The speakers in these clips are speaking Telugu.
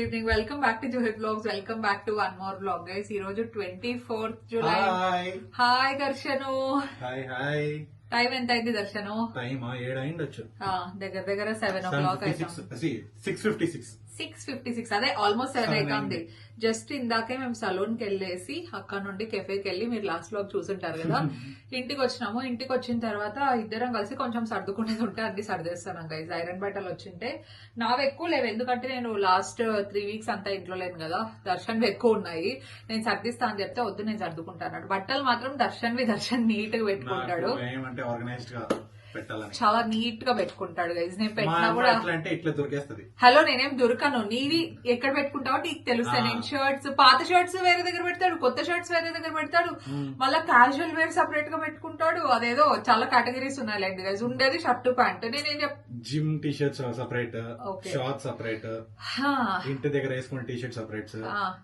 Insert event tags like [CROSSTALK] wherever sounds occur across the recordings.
Good evening welcome back to Johi blogs welcome back to one more blog guys ఈ రోజు twenty fourth July hi Darshan hi hi time ఎంత అయింది దర్శను టైం ఏడు అయిండొచ్చు దగ్గర దగ్గర seven o'clock six fifty six six fifty six అదే ఆల్మోస్ట్ సెవెన్ అవుతుంది జస్ట్ ఇందాకే మేము సలూన్కి వెళ్ళేసి అక్కడ నుండి కెఫేకి వెళ్ళి మీరు లాస్ట్లో చూసుంటారు కదా. [LAUGHS] ఇంటికి వచ్చినాము. ఇంటికి వచ్చిన తర్వాత ఇద్దరం కలిసి కొంచెం సర్దుకునేది ఉంటే అన్ని సర్దేస్తాను గైజ్ ఐరన్ బట్టలు వచ్చింటే నావి ఎక్కువ లేవు. ఎందుకంటే నేను లాస్ట్ త్రీ వీక్స్ అంతా ఇంట్లో లేను కదా. దర్శన్ ఎక్కువ ఉన్నాయి. నేను సర్దిస్తా అని చెప్తే వద్దు నేను సర్దుకుంటాను బట్టలు మాత్రం దర్శన్వి దర్శన్ నీట్గా పెట్టుకుంటాడు. ఏమంటే ఆర్గనైజ్డ్ పెట్టాలని. చాలా నీట్గా పెట్టుకుంటాడు గైజ్ నేను పెట్టినా కూడా అంటే ఇట్లా దొరికేస్తది. హలో నేనేం దొరకను. నీవి ఎక్కడ పెట్టుకుంటావో నీకు తెలుస్తాయి ఆ. నేను షర్ట్స్ పాత షర్ట్స్ వేరే దగ్గర పెడతాడు కొత్త షర్ట్స్ వేరే దగ్గర పెడతాడు. మళ్ళా క్యాజువల్ వేర్ సపరేట్గా పెట్టుకుంటాడు. అదేదో చాలా కేటగిరీస్ ఉన్నాయిలేండి గైస్ ఉండేది షర్ట్ ప్యాంట్ నేనేం చెప్ gym T shirts separate Okay. Short separate ఇంటి దగ్గర వేసుకునే టీ షర్ట్ సపరేట్స్.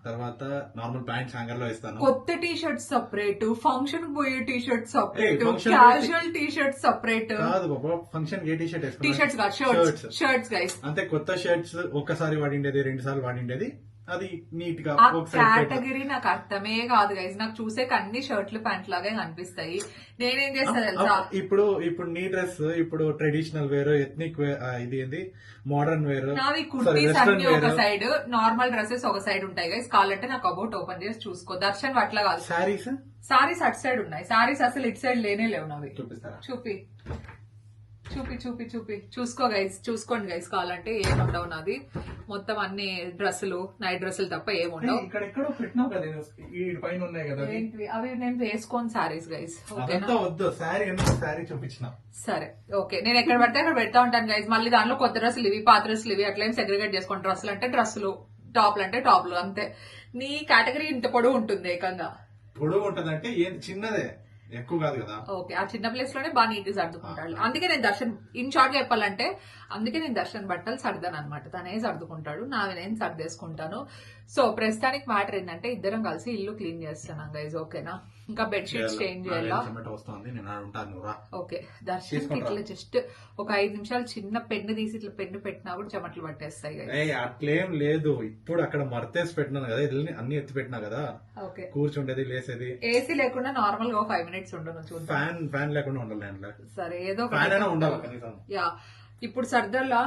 తర్వాత నార్మల్ ప్యాంట్స్ హ్యాంగర్లో ఇస్తాను కొత్త టీ షర్ట్ సపరేట్ ఫంక్షన్ పోయే T shirt separate casual T shirt separate కాదు బాబా. Function T shirt T shirts కాదు షర్ట్స్ షర్ట్స్ గైస్ అంతే కొత్త షర్ట్స్ ఒక్కసారి వాడిండేది రెండు సార్లు వాడిండేది. అది నీట్గా ఆ కేటగిరీ నాకు అర్థమే కాదు గైస్ నాకు చూసే అన్ని షర్ట్లు ప్యాంట్ లాగే కనిపిస్తాయి. నేనేం చేస్తా తెలుసా? ఇప్పుడు ఇప్పుడు నీ డ్రెస్ ఇప్పుడు ట్రెడిషనల్ వేర్ ఎథ్నిక్ వేర్ ఇది ఏంది? మోడర్న్ వేర్ నావి కుర్తీస్ అన్ని ఒక సైడ్ నార్మల్ డ్రెస్సెస్ ఒక సైడ్ ఉంటాయి గైస్ కావాలంటే నాకు అబౌట్ ఓపెన్ చేసి చూసుకో. దర్శన్ అట్లా కాదు. శారీస్ సారీస్ అటు సైడ్ ఉన్నాయి. సారీస్ అసలు ఇటు సైడ్ లేనే లేవు నావి. చూపిస్తారా? చూపి. చూపి చూపి చూపి. చూసుకో గైస్ చూసుకోండి గైస్ కావాలంటే ఏం ఉండవు నాది. మొత్తం అన్ని డ్రెస్సులు నైట్ డ్రెస్సులు తప్ప ఏం ఉండవు. పెట్టినావు కదా ఈ పైన ఉన్నాయి కదా అవి. ఏంటివి? అవి నేను వేసుకోని సారీస్ గైస్ ఓకేనా వద్దు ఎందుకు శారీ చూపించిన. సరే ఓకే నేను ఎక్కడ పడితే అక్కడ పెడతా ఉంటాను గైజ్ మళ్ళీ దాంట్లో కొత్త డ్రెస్సులు ఇవి పాత డ్రెస్సులు ఇవి అట్లా ఏం సెగ్రిగేట్ చేసుకోండి డ్రెస్సులు అంటే డ్రెస్సులు. టాప్లు అంటే టాప్లు అంతే. నీ కేటగిరీ ఇంత పొడవు ఉంటుంది ఏకంగా. పొడవు ఉంటదంటే ఏం చిన్నదే. ఎక్కువ కాదు కదా. ఓకే ఆ చిన్న ప్లేస్లోనే బాగా నీట్ సర్దుకుంటాడు. అందుకే నేను దర్శన్ ఇన్ షార్ట్ చెప్పాలంటే అందుకే నేను దర్శన్ బట్టలు సర్దాను అనమాట తనే సర్దుకుంటాడు నావి నేను సర్దేసుకుంటాను. సో ప్రస్తుతానికి మ్యాటర్ ఏంటంటే ఇద్దరం కలిసి ఇల్లు క్లీన్ చేస్తున్నాం గైజ్ ఓకేనా? ఇంకా బెడ్షీట్స్ చేంజ్ చేయాలా. టమాటో వస్తుంది నేను ఉంటాను ఓకే దర్శన్. ఇట్లా జస్ట్ ఒక ఐదు నిమిషాలు చిన్న పెన్ను తీసి ఇట్లా పెన్ను పెట్టినా కూడా చెమటలు పట్టేస్తాయి అట్లేం లేదు. ఇప్పుడు అక్కడ మర్తేసి పెట్టినాను కదా ఇది అన్ని ఎత్తి పెట్టినా కదా. ఓకే. కూర్చుండేది లేసేది. ఏసీ లేకుండా నార్మల్గా ఫైవ్ మినిట్స్ ఉండను ఫ్యాన్ ఫ్యాన్ లేకుండా ఉండాలి సరే ఏదో. ఫ్యాన్ అయినా ఉండాలి కనీసం. యా ఇప్పుడు సర్దర్లా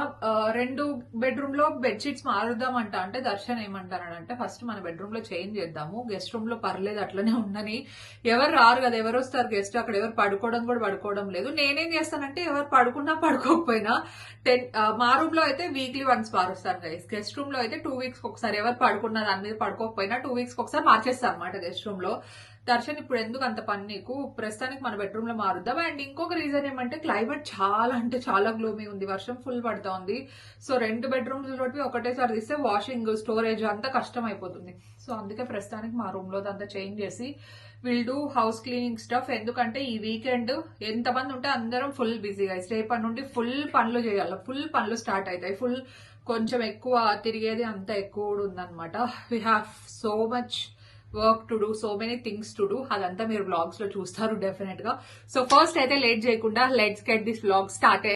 రెండు బెడ్రూమ్లో బెడ్షీట్స్ మారుద్దామంట అంటే దర్శన్ ఏమంటానంటే ఫస్ట్ మన బెడ్రూమ్లో చేంజ్ చేద్దాము. గెస్ట్ రూమ్లో పర్లేదు అట్లనే ఉండని ఎవరు రారు కదా ఎవరు వస్తారు గెస్ట్ అక్కడ ఎవరు పడుకోవడం కూడా పడుకోవడం లేదు. నేనేం చేస్తానంటే ఎవరు పడుకున్నా పడుకోకపోయినా టెన్ మా రూమ్లో అయితే వీక్లీ వన్స్ మారుస్తాను గైస్ గెస్ట్ రూమ్లో అయితే టూ వీక్స్ ఒకసారి. ఎవరు పడుకున్నా దాని మీద పడుకోకపోయినా టూ వీక్స్ ఒకసారి మార్చేస్తాను అనమాట గెస్ట్ రూమ్లో దర్శన్ ఇప్పుడు ఎందుకు అంత పని నీకు? ప్రస్తుతానికి మన బెడ్రూమ్లో మారుద్దాం. అండ్ ఇంకొక రీజన్ ఏమంటే క్లైమేట్ చాలా అంటే చాలా గ్లూమీ ఉంది. వర్షం ఫుల్ పడతా ఉంది సో రెండు బెడ్రూమ్స్ లోటివి ఒకటేసారి తీస్తే వాషింగ్ స్టోరేజ్ అంతా కష్టం అయిపోతుంది సో అందుకే ప్రస్తుతానికి మా రూమ్లో అంతా చేంజ్ చేసి will do house cleaning stuff ఎందుకంటే ఈ వీకెండ్ ఎంతమంది ఉంటే అందరం ఫుల్ బిజీగా రేపటి నుండి ఫుల్ పనులు చేయాలి. ఫుల్ పనులు స్టార్ట్ అవుతాయి. ఫుల్ కొంచెం ఎక్కువ తిరిగేది అంత ఎక్కువ కూడా ఉందన్నమాట. We have so much work to do so many things to do అదంతా మీరు బ్లాగ్స్లో చూస్తారు డెఫినెట్గా. సో ఫస్ట్ అయితే లేట్ చేయకుండా let's get this blog start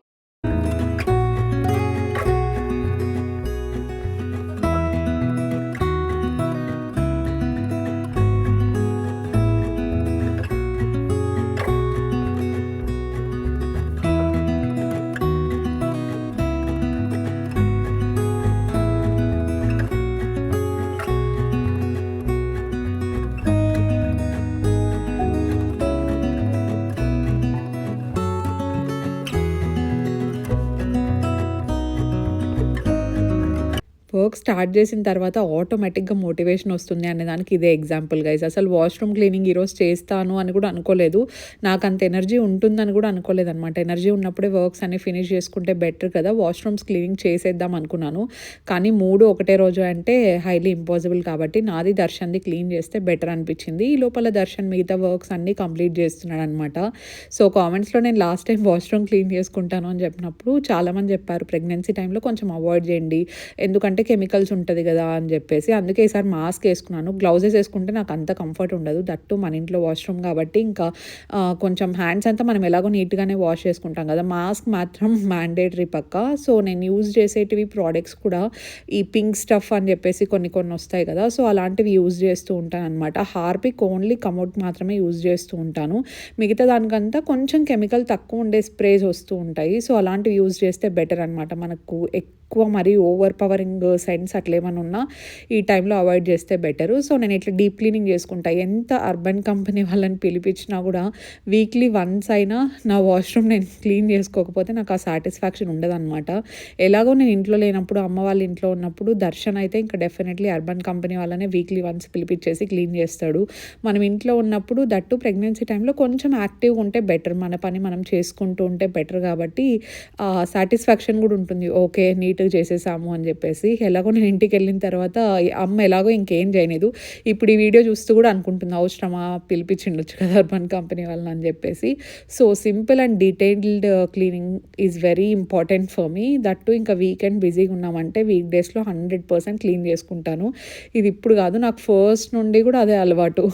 start చేసిన తర్వాత ఆటోమేటిక్గా మోటివేషన్ వస్తుంది అనే దానికి ఇదే ఎగ్జాంపుల్ గైజ్ అసలు వాష్రూమ్ క్లీనింగ్ ఈరోజు చేస్తాను అని కూడా అనుకోలేదు. నాకు అంత ఎనర్జీ ఉంటుందని కూడా అనుకోలేదు అనమాట ఎనర్జీ ఉన్నప్పుడే వర్క్స్ అన్ని ఫినిష్ చేసుకుంటే బెటర్ కదా. వాష్రూమ్స్ క్లీనింగ్ చేసేద్దాం అనుకున్నాను. కానీ మూడు ఒకటే రోజు అంటే హైలీ ఇంపాసిబుల్ కాబట్టి నాది దర్శన్ది క్లీన్ చేస్తే బెటర్ అనిపించింది. ఈ లోపల దర్శన్ మిగతా వర్క్స్ అన్నీ కంప్లీట్ చేస్తున్నాడు అనమాట సో కామెంట్స్లో నేను లాస్ట్ టైం వాష్రూమ్ క్లీన్ చేసుకుంటాను అని చెప్పినప్పుడు చాలామంది చెప్పారు ప్రెగ్నెన్సీ టైంలో కొంచెం అవాయిడ్ చేయండి. ఎందుకంటే కెమికల్ కెమికల్స్ ఉంటుంది కదా అని చెప్పేసి అందుకే ఈసారి మాస్క్ వేసుకున్నాను. గ్లౌజెస్ వేసుకుంటే నాకు అంత కంఫర్ట్ ఉండదు. దట్టు మన ఇంట్లో వాష్రూమ్ కాబట్టి ఇంకా కొంచెం హ్యాండ్స్ అంతా మనం ఎలాగో నీట్గానే వాష్ చేసుకుంటాం కదా. మాస్క్ మాత్రం మ్యాండేటరీ పక్క. సో నేను యూజ్ చేసేటివి ప్రోడక్ట్స్ కూడా ఈ పింక్ స్టఫ్ అని చెప్పేసి కొన్ని కొన్ని వస్తాయి కదా. సో అలాంటివి యూజ్ చేస్తూ ఉంటాను అనమాట హార్పిక్ ఓన్లీ కమౌట్ మాత్రమే యూజ్ చేస్తూ ఉంటాను. మిగతా దానికంతా కొంచెం కెమికల్ తక్కువ ఉండే స్ప్రేస్ వస్తూ ఉంటాయి. సో అలాంటివి యూజ్ చేస్తే బెటర్ అనమాట మనకు ఎక్కువ ఎక్కువ మరీ ఓవర్ పవరింగ్ సెన్స్ అట్లా ఏమైనా ఉన్నా ఈ టైంలో అవాయిడ్ చేస్తే బెటరు సో నేను ఇట్లా డీప్ క్లీనింగ్ చేసుకుంటా. ఎంత అర్బన్ కంపెనీ వాళ్ళని పిలిపించినా కూడా వీక్లీ వన్స్ అయినా నా వాష్రూమ్ నేను క్లీన్ చేసుకోకపోతే నాకు ఆ సాటిస్ఫాక్షన్ ఉండదన్నమాట. ఎలాగో నేను ఇంట్లో లేనప్పుడు అమ్మ వాళ్ళ ఇంట్లో ఉన్నప్పుడు దర్శన్ అయితే ఇంకా డెఫినెట్లీ అర్బన్ కంపెనీ వాళ్ళనే వీక్లీ వన్స్ పిలిపించేసి క్లీన్ చేస్తాడు. మనం ఇంట్లో ఉన్నప్పుడు దట్టు ప్రెగ్నెన్సీ టైంలో కొంచెం యాక్టివ్గా ఉంటే బెటర్ మన పని మనం చేసుకుంటూ ఉంటే బెటర్ కాబట్టి సాటిస్ఫాక్షన్ కూడా ఉంటుంది. ఓకే నీట్గా చేసేసాము అని చెప్పేసి. ఎలాగో నేను ఇంటికి వెళ్ళిన తర్వాత అమ్మ ఎలాగో ఇంకేం చేయలేదు. ఇప్పుడు ఈ వీడియో చూస్తూ కూడా అనుకుంటుంది అవసరమా పిలిపించిండొచ్చు కదా అర్బన్ కంపెనీ వాళ్ళని అని చెప్పేసి. So simple and detailed cleaning is very important for me. That ఇంకా వీకెండ్ బిజీగా ఉన్నామంటే వీక్ డేస్లో హండ్రెడ్ పర్సెంట్ క్లీన్ చేసుకుంటాను. ఇది ఇప్పుడు కాదు నాకు ఫస్ట్ నుండి కూడా అదే అలవాటు.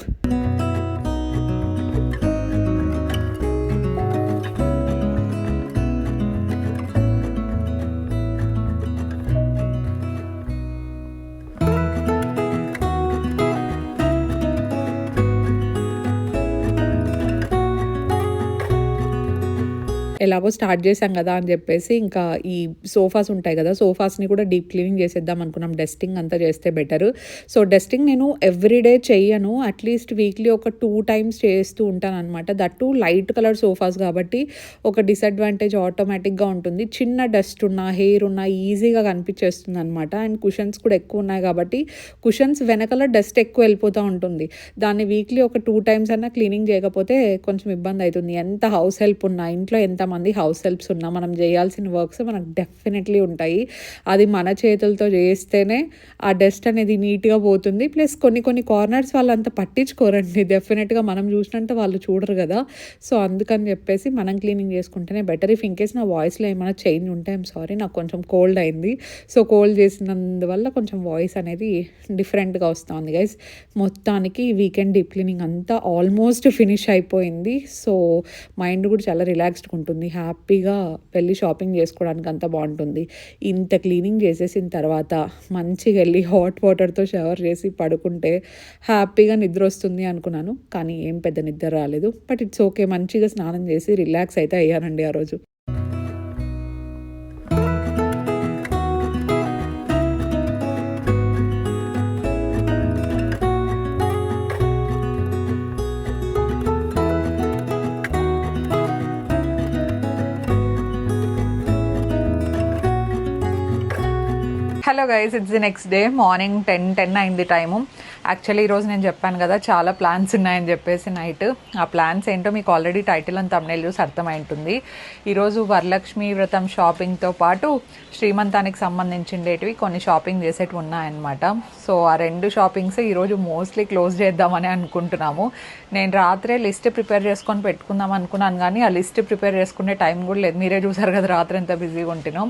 ఎలాగో స్టార్ట్ చేశాం కదా అని చెప్పేసి ఇంకా ఈ సోఫాస్ ఉంటాయి కదా సోఫాస్ని కూడా డీప్ క్లీనింగ్ చేసేద్దాం అనుకున్నాం. డస్టింగ్ అంతా చేస్తే బెటర్. సో డస్టింగ్ నేను ఎవ్రీడే చెయ్యను. అట్లీస్ట్ వీక్లీ ఒక టూ టైమ్స్ చేస్తూ ఉంటాను అనమాట దట్టు లైట్ కలర్ సోఫాస్ కాబట్టి ఒక డిసడ్వాంటేజ్ ఆటోమేటిక్గా ఉంటుంది. చిన్న డస్ట్ ఉన్న హెయిర్ ఉన్న ఈజీగా కనిపించేస్తుంది అనమాట అండ్ కుషన్స్ కూడా ఎక్కువ ఉన్నాయి కాబట్టి కుషన్స్ వెనకాల డస్ట్ ఎక్కువ వెళ్ళిపోతూ ఉంటుంది. దాన్ని వీక్లీ ఒక టూ టైమ్స్ అన్నా క్లీనింగ్ చేయకపోతే కొంచెం ఇబ్బంది అవుతుంది. ఎంత హౌస్ హెల్ప్ ఉన్నా ఇంట్లో ఎంతమంది హౌస్ హెల్ప్స్ ఉన్నా మనం చేయాల్సిన వర్క్స్ మనకు డెఫినెట్లీ ఉంటాయి. అది మన చేతులతో చేస్తేనే ఆ డస్ట్ అనేది నీట్గా పోతుంది. ప్లస్ కొన్ని కొన్ని కార్నర్స్ వాళ్ళు అంత పట్టించుకోరండి డెఫినెట్గా మనం చూసినంత వాళ్ళు చూడరు కదా. సో అందుకని చెప్పేసి మనం క్లీనింగ్ చేసుకుంటేనే బెటర్ ఇఫ్ ఇన్ కేస్ నా వాయిస్లో ఏమైనా చేంజ్ ఉంటే ఐమ్ సారీ నాకు కొంచెం కోల్డ్ అయింది. సో కోల్డ్ చేసినందువల్ల కొంచెం వాయిస్ అనేది డిఫరెంట్గా వస్తుంది గైస్ మొత్తానికి వీకెండ్ డీప్ క్లీనింగ్ అంతా ఆల్మోస్ట్ ఫినిష్ అయిపోయింది. సో మైండ్ కూడా చాలా రిలాక్స్డ్గా ఉంటుంది. హ్యాపీగా వెళ్ళి షాపింగ్ చేసుకోవడానికి అంత బాగుంటుంది. ఇంత క్లీనింగ్ చేసేసిన తర్వాత మంచిగా వెళ్ళి హాట్ వాటర్తో షవర్ చేసి పడుకుంటే హ్యాపీగా నిద్ర వస్తుంది అనుకున్నాను. కానీ ఏం పెద్ద నిద్ర రాలేదు. But it's okay. మంచిగా స్నానం చేసి రిలాక్స్ అయితే అయ్యానండి ఆ రోజు. Hello guys it's the next day morning ten ten అయింది టైము యాక్చువల్లీ ఈరోజు నేను చెప్పాను కదా చాలా ప్లాన్స్ ఉన్నాయని చెప్పేసి నైట్ ఆ ప్లాన్స్ ఏంటో మీకు ఆల్రెడీ టైటిల్ అండ్ తమిళ చూసి అర్థమై ఉంటుంది. ఈరోజు వరలక్ష్మి వ్రతం షాపింగ్తో పాటు శ్రీమంతానికి సంబంధించిండేటివి కొన్ని షాపింగ్ చేసేటివి ఉన్నాయన్నమాట. సో ఆ రెండు షాపింగ్స్ ఈరోజు మోస్ట్లీ క్లోజ్ చేద్దామని అనుకుంటున్నాము. నేను రాత్రే లిస్ట్ ప్రిపేర్ చేసుకొని పెట్టుకుందాం అనుకున్నాను కానీ ఆ లిస్ట్ ప్రిపేర్ చేసుకునే టైం కూడా లేదు. మీరే చూసారు కదా రాత్రి ఎంత బిజీగా ఉంటున్నాం.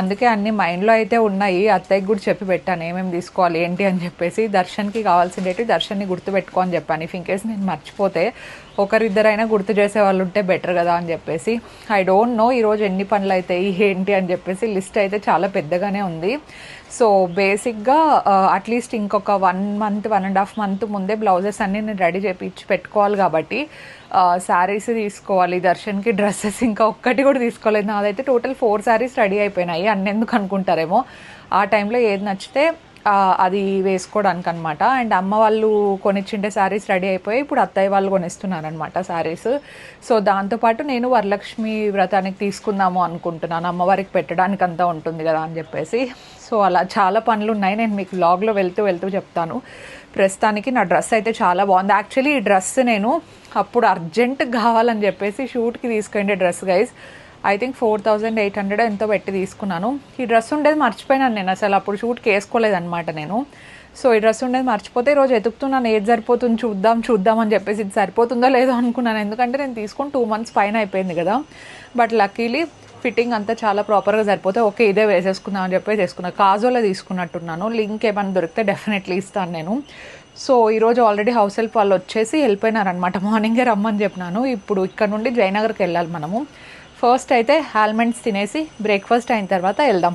అందుకే అన్ని మైండ్లో అయితే ఉన్నాయి. అత్తయ్యకి కూడా చెప్పి పెట్టాను ఏమేమి తీసుకోవాలి ఏంటి అని చెప్పేసి. దర్శన్కి కావాల్సిండేటి దర్శన్ని గుర్తుపెట్టుకో అని చెప్పాను. ఇఫ్ ఇన్ కేస్ నేను మర్చిపోతే ఒకరిద్దరైనా గుర్తు చేసే వాళ్ళు ఉంటే బెటర్ కదా అని చెప్పేసి. ఐ డోంట్ నో ఈరోజు ఎన్ని పనులు అవుతాయి ఏంటి అని చెప్పేసి లిస్ట్ అయితే చాలా పెద్దగానే ఉంది. సో బేసిక్గా అట్లీస్ట్ ఇంకొక one month one and half month ముందే బ్లౌజెస్ అన్నీ నేను రెడీ చేపించి పెట్టుకోవాలి కాబట్టి శారీస్ తీసుకోవాలి దర్శన్కి డ్రెస్సెస్ ఇంకా ఒక్కటి కూడా తీసుకోలేదు. నాదైతే టోటల్ ఫోర్ శారీస్ రెడీ అయిపోయినాయి. అన్నెందుకు అనుకుంటారేమో. ఆ టైంలో ఏది నచ్చితే అది వేసుకోవడానికి అనమాట అండ్ అమ్మ వాళ్ళు కొనిచ్చిండే శారీస్ రెడీ అయిపోయి ఇప్పుడు అత్తయ్య వాళ్ళు కొనిస్తున్నారనమాట శారీస్. సో దాంతోపాటు నేను వరలక్ష్మి వ్రతానికి తీసుకుందాము అనుకుంటున్నాను. అమ్మవారికి పెట్టడానికి అంతా ఉంటుంది కదా అని చెప్పేసి. సో అలా చాలా పనులు ఉన్నాయి నేను మీకు బ్లాగ్లో వెళ్తూ వెళ్తూ చెప్తాను. ప్రస్తుతానికి నా డ్రెస్ అయితే చాలా బాగుంది. యాక్చువల్లీ ఈ డ్రెస్ నేను అప్పుడు అర్జెంట్ కావాలని చెప్పేసి షూట్కి తీసుకెళ్ళే dress guys I think four thousand eight hundred ఎంతో పెట్టి తీసుకున్నాను. ఈ డ్రెస్ ఉండేది మర్చిపోయినాను నేను అసలు అప్పుడు షూట్కి వేసుకోలేదన్నమాట నేను. సో ఈ డ్రెస్ ఉండేది మర్చిపోతే ఈరోజు రోజు ఎతుకుతున్నాను ఏది సరిపోతుంది చూద్దాం చూద్దాం అని చెప్పేసి ఇది సరిపోతుందో లేదో అనుకున్నాను. ఎందుకంటే నేను తీసుకుని టూ మంత్స్ పైన అయిపోయింది కదా. బట్ లక్కీలీ ఫిట్టింగ్ అంతా చాలా ప్రాపర్గా సరిపోతే ఓకే ఇదే వేసేసుకుందాం అని చెప్పేసి వేసుకున్నాను కాజోలో తీసుకున్నట్టున్నాను. లింక్ ఏమైనా దొరికితే డెఫినెట్లీ ఇస్తాను నేను. సో ఈరోజు ఆల్రెడీ హౌస్ హెల్ప్ వాళ్ళు వచ్చేసి వెళ్ళిపోయినారనమాట మార్నింగే రమ్మని చెప్పినాను. ఇప్పుడు ఇక్కడ నుండి జయనగర్కి వెళ్ళాలి మనము. ఫస్ట్ అయితే ఆల్మండ్స్ తినేసి బ్రేక్ఫాస్ట్ అయిన తర్వాత వెళ్దాం.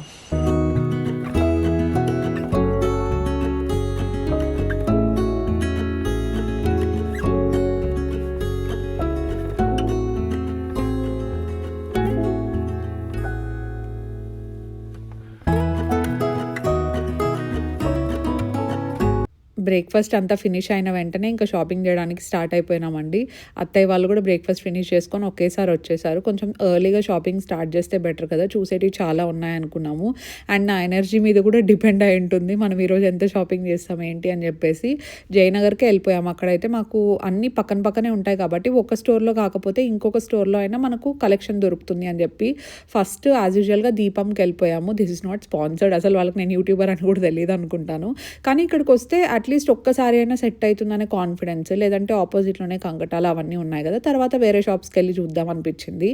బ్రేక్ఫాస్ట్ అంతా ఫినిష్ అయిన వెంటనే ఇంకా షాపింగ్ చేయడానికి స్టార్ట్ అయిపోయినామండి. అత్తయ్య వాళ్ళు కూడా బ్రేక్ఫాస్ట్ ఫినిష్ చేసుకొని ఒకేసారి వచ్చేసారు. కొంచెం ఎర్లీగా షాపింగ్ స్టార్ట్ చేస్తే బెటర్ కదా. చూసేటివి చాలా ఉన్నాయనుకున్నాము. అండ్ నా ఎనర్జీ మీద కూడా డిపెండ్ అయి ఉంటుంది. మనం ఈరోజు ఎంత షాపింగ్ చేస్తాం ఏంటి అని చెప్పేసి జయనగర్కి వెళ్ళిపోయాము. అక్కడైతే మాకు అన్ని పక్కన పక్కనే ఉంటాయి కాబట్టి ఒక స్టోర్లో కాకపోతే ఇంకొక స్టోర్లో అయినా మనకు కలెక్షన్ దొరుకుతుంది అని చెప్పి ఫస్ట్ యాజ్ యూజువల్గా దీపంకి వెళ్ళిపోయాము. This is not sponsored. అసలు వాళ్ళకి నేను యూట్యూబర్ అని కూడా తెలియదు అనుకుంటాను కానీ ఇక్కడికి వస్తే అట్లీస్ట్ ఒక్కసారి అయినా సెట్ అవుతుందనే కాన్ఫిడెన్స్ లేదంటే ఆపోజిట్లోనే కంకటాలు అవన్నీ ఉన్నాయి కదా. తర్వాత వేరే షాప్స్కి వెళ్ళి చూద్దాం అనిపించింది.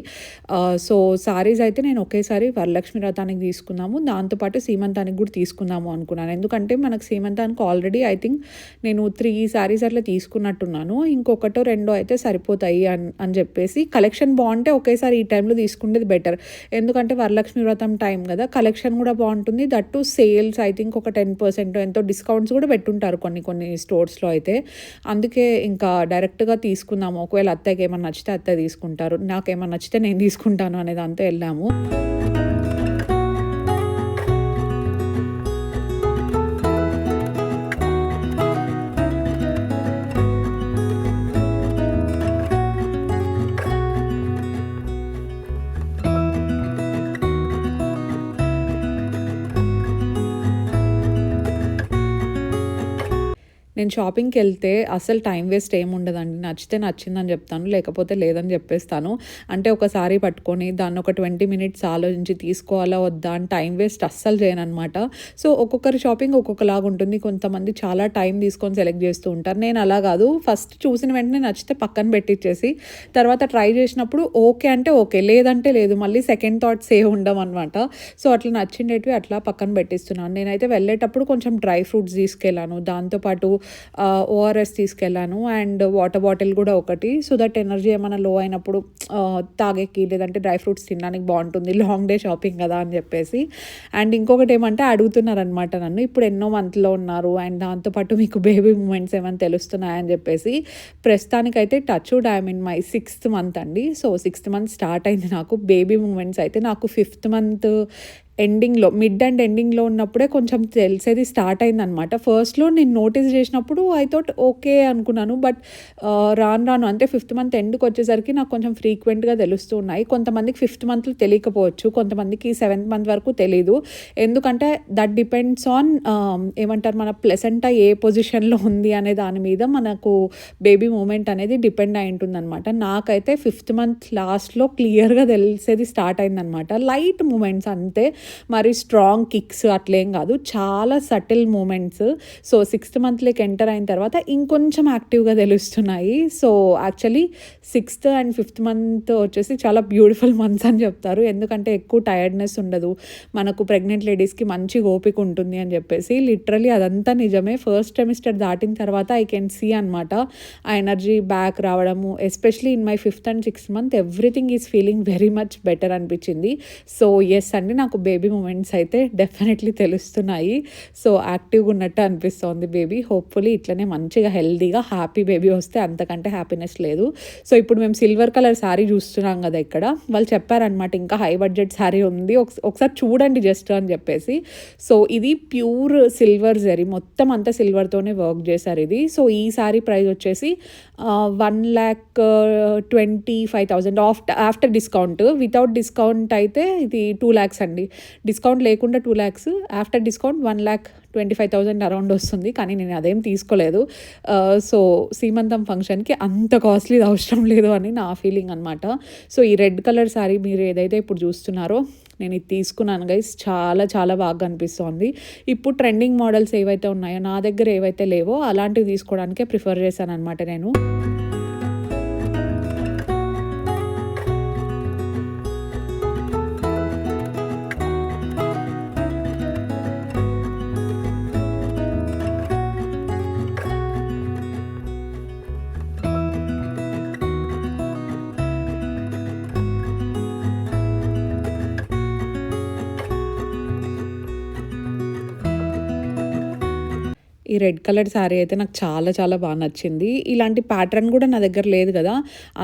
సో సారీస్ అయితే నేను ఒకేసారి వరలక్ష్మి వ్రతానికి తీసుకున్నాము. దాంతోపాటు సీమంతానికి కూడా తీసుకుందాము అనుకున్నాను. ఎందుకంటే మనకు సీమంతానికి ఆల్రెడీ ఐ థింక్ నేను త్రీ సారీస్ అట్లా తీసుకున్నట్టున్నాను. ఇంకొకటో రెండో అయితే సరిపోతాయి అని అని చెప్పేసి కలెక్షన్ బాగుంటే ఒకేసారి ఈ టైంలో తీసుకుండేది బెటర్ ఎందుకంటే వరలక్ష్మి వ్రతం టైం కదా. కలెక్షన్ కూడా బాగుంటుంది. దట్టు సేల్స్ ఐ థింక్ ఒక టెన్ పర్సెంట్ ఎంతో డిస్కౌంట్స్ కూడా పెట్టుంటారు కొన్ని కొన్ని కొన్ని స్టోర్స్లో అయితే. అందుకే ఇంకా డైరెక్ట్గా తీసుకుందాము. ఒకవేళ అత్తయ్యకి ఏమన్నా నచ్చితే అత్తయ్య తీసుకుంటారు. నాకేమన్నా నచ్చితే నేను తీసుకుంటాను అనే దాంతో వెళ్ళాము. నేను షాపింగ్కి వెళ్తే అసలు టైం వేస్ట్ ఏమి ఉండదండి. నచ్చితే నచ్చిందని చెప్తాను లేకపోతే లేదని చెప్పేస్తాను. అంటే ఒకసారి పట్టుకొని దాన్ని ఒక ట్వంటీ మినిట్స్ ఆలోచించి తీసుకోవాలా వద్దా అని టైం వేస్ట్ అస్సలు చేయను అనమాట సో ఒక్కొక్కరి షాపింగ్ ఒక్కొక్కలాగా ఉంటుంది. కొంతమంది చాలా టైం తీసుకొని సెలెక్ట్ చేస్తూ ఉంటారు. నేను అలా కాదు. ఫస్ట్ చూసిన వెంటనే నచ్చితే పక్కన పెట్టించేసి తర్వాత ట్రై చేసినప్పుడు ఓకే అంటే ఓకే లేదంటే లేదు. మళ్ళీ సెకండ్ థాట్స్ ఏ ఉండవు అనమాట సో అట్లా నచ్చిండేటివి అట్లా పక్కన పెట్టిస్తున్నాను. నేనైతే వెళ్ళేటప్పుడు కొంచెం డ్రై ఫ్రూట్స్ తీసుకెళ్ళాను. దాంతోపాటు ఓఆర్ఎస్ తీసుకెళ్ళాను అండ్ వాటర్ బాటిల్ కూడా ఒకటి. సో దట్ ఎనర్జీ ఏమైనా లో అయినప్పుడు తాగేకి లేదంటే డ్రై ఫ్రూట్స్ తినడానికి బాగుంటుంది. లాంగ్ డే షాపింగ్ కదా అని చెప్పేసి. అండ్ ఇంకొకటి ఏమంటే అడుగుతున్నారనమాట నన్ను. ఇప్పుడు ఎన్నో మంత్లో ఉన్నారు అండ్ దాంతోపాటు మీకు బేబీ మూమెంట్స్ ఏమైనా తెలుస్తున్నాయని చెప్పేసి. ప్రస్తుతానికైతే touch wood I mean my sixth month అండి. సో సిక్స్త్ మంత్ స్టార్ట్ అయింది నాకు. బేబీ మూమెంట్స్ అయితే నాకు ఫిఫ్త్ మంత్ ఎండింగ్లో మిడ్ అండ్ ఎండింగ్లో ఉన్నప్పుడే కొంచెం తెలిసేది స్టార్ట్ అయిందనమాట ఫస్ట్లో నేను నోటీస్ చేసినప్పుడు ఐ థాట్ ఓకే అనుకున్నాను బట్ uh, రాను రాను అంటే ఫిఫ్త్ మంత్ ఎండ్కి వచ్చేసరికి నాకు కొంచెం ఫ్రీక్వెంట్గా తెలుస్తూ ఉన్నాయి. కొంతమందికి ఫిఫ్త్ మంత్లో తెలియకపోవచ్చు కొంతమందికి సెవెంత్ మంత్ వరకు తెలీదు. ఎందుకంటే దట్ డిపెండ్స్ ఆన్ ఏమంటారు మన ప్లెసెంటా ఏ పొజిషన్లో ఉంది అనే దాని మీద మనకు బేబీ మూమెంట్ అనేది డిపెండ్ అయి ఉంటుందన్నమాట. నాకైతే ఫిఫ్త్ మంత్ లాస్ట్లో క్లియర్గా తెలిసేది స్టార్ట్ అయిందనమాట లైట్ మూమెంట్స్ అంతే. మరి స్ట్రాంగ్ కిక్స్ అట్లేం కాదు. చాలా సటిల్ మూమెంట్స్ సో సిక్స్త్ మంత్లోకి ఎంటర్ అయిన తర్వాత ఇంకొంచెం యాక్టివ్గా తెలుస్తున్నాయి. So actually sixth and fifth month వచ్చేసి చాలా బ్యూటిఫుల్ మంత్స్ అని చెప్తారు. ఎందుకంటే ఎక్కువ టైర్డ్నెస్ ఉండదు. మనకు ప్రెగ్నెంట్ లేడీస్కి మంచి ఓపిక ఉంటుంది అని చెప్పేసి లిటరలీ అదంతా నిజమే. ఫస్ట్ సెమిస్టర్ దాటిన తర్వాత ఐ కెన్ సీ అనమాట ఆ ఎనర్జీ బ్యాక్ రావడము especially in my fifth and sixth month everything is feeling very much better అనిపించింది. సో ఎస్ అండి నాకు బేబీ మూమెంట్స్ అయితే డెఫినెట్లీ తెలుస్తున్నాయి. సో యాక్టివ్గా ఉన్నట్టు అనిపిస్తోంది బేబీ. హోప్ఫుల్లీ ఇట్లనే మంచిగా హెల్దీగా హ్యాపీ బేబీ వస్తే అంతకంటే హ్యాపీనెస్ లేదు. సో ఇప్పుడు మేము సిల్వర్ కలర్ శారీ చూస్తున్నాం కదా ఇక్కడ. వాళ్ళు చెప్పారనమాట ఇంకా హై బడ్జెట్ శారీ ఉంది. ఒకసారి చూడండి జస్ట్ అని చెప్పేసి. సో ఇది ప్యూర్ సిల్వర్ జరీ. మొత్తం అంతా సిల్వర్తోనే వర్క్ చేశారు ఇది. సో ఈ శారీ ప్రైస్ వచ్చేసి one lakh twenty five thousand off after discount. Without discount అయితే ఇది టూ ల్యాక్స్ అండి. డిస్కౌంట్ లేకుండా two lakhs. After discount one lakh twenty five thousand around వస్తుంది. కానీ నేను అదేం తీసుకోలేదు. సో సీమంతం ఫంక్షన్కి అంత కాస్ట్లీ అవసరం లేదు అని నా ఫీలింగ్ అనమాట సో ఈ రెడ్ కలర్ శారీ మీరు ఏదైతే ఇప్పుడు చూస్తున్నారో నేను ఇది తీసుకున్నాను గైస్ చాలా చాలా బాగా అనిపిస్తోంది ఇప్పుడు ట్రెండింగ్ మోడల్స్ ఏవైతే ఉన్నాయో నా దగ్గర ఏవైతే లేవో అలాంటివి తీసుకోవడానికే ప్రిఫర్ చేశాను అనమాట నేను. ఈ రెడ్ కలర్ శారీ అయితే నాకు చాలా చాలా బాగా నచ్చింది. ఇలాంటి ప్యాటర్న్ కూడా నా దగ్గర లేదు కదా.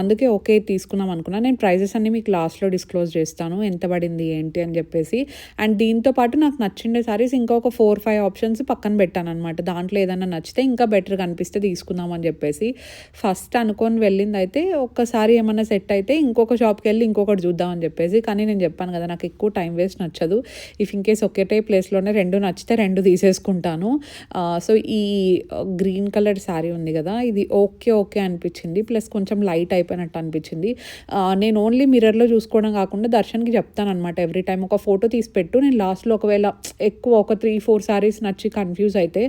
అందుకే ఓకే తీసుకున్నాం అనుకున్నా. నేను ప్రైజెస్ అన్ని మీకు లాస్ట్లో డిస్క్లోజ్ చేస్తాను. ఎంత పడింది ఏంటి అని చెప్పేసి. అండ్ దీంతో పాటు నాకు నచ్చిండే సారీస్ ఇంకొక ఫోర్ ఫైవ్ ఆప్షన్స్ పక్కన పెట్టాను అనమాట దాంట్లో ఏదైనా నచ్చితే ఇంకా బెటర్ కనిపిస్తే తీసుకుందాం అని చెప్పేసి. ఫస్ట్ అనుకొని వెళ్ళింది అయితే ఒక్కసారి ఏమైనా సెట్ అయితే ఇంకొక షాప్కి వెళ్ళి ఇంకొకటి చూద్దాం అని చెప్పేసి. కానీ నేను చెప్పాను కదా నాకు ఎక్కువ టైం వేస్ట్ నచ్చదు. ఇఫ్ ఇన్ కేస్ ఒకటే ప్లేస్లోనే రెండు నచ్చితే రెండు తీసేసుకుంటాను. సో ఈ గ్రీన్ కలర్ శారీ ఉంది కదా ఇది ఓకే ఓకే అనిపించింది. ప్లస్ కొంచెం లైట్ అయిపోయినట్టు అనిపించింది. నేను ఓన్లీ మిర్రర్లో చూసుకోవడం కాకుండా దర్శన్కి చెప్తాను అనమాట ఎవ్రీ టైం ఒక ఫోటో తీసి పెట్టు. నేను లాస్ట్లో ఒకవేళ ఎక్కువ ఒక త్రీ ఫోర్ శారీస్ నచ్చి కన్ఫ్యూజ్ అయితే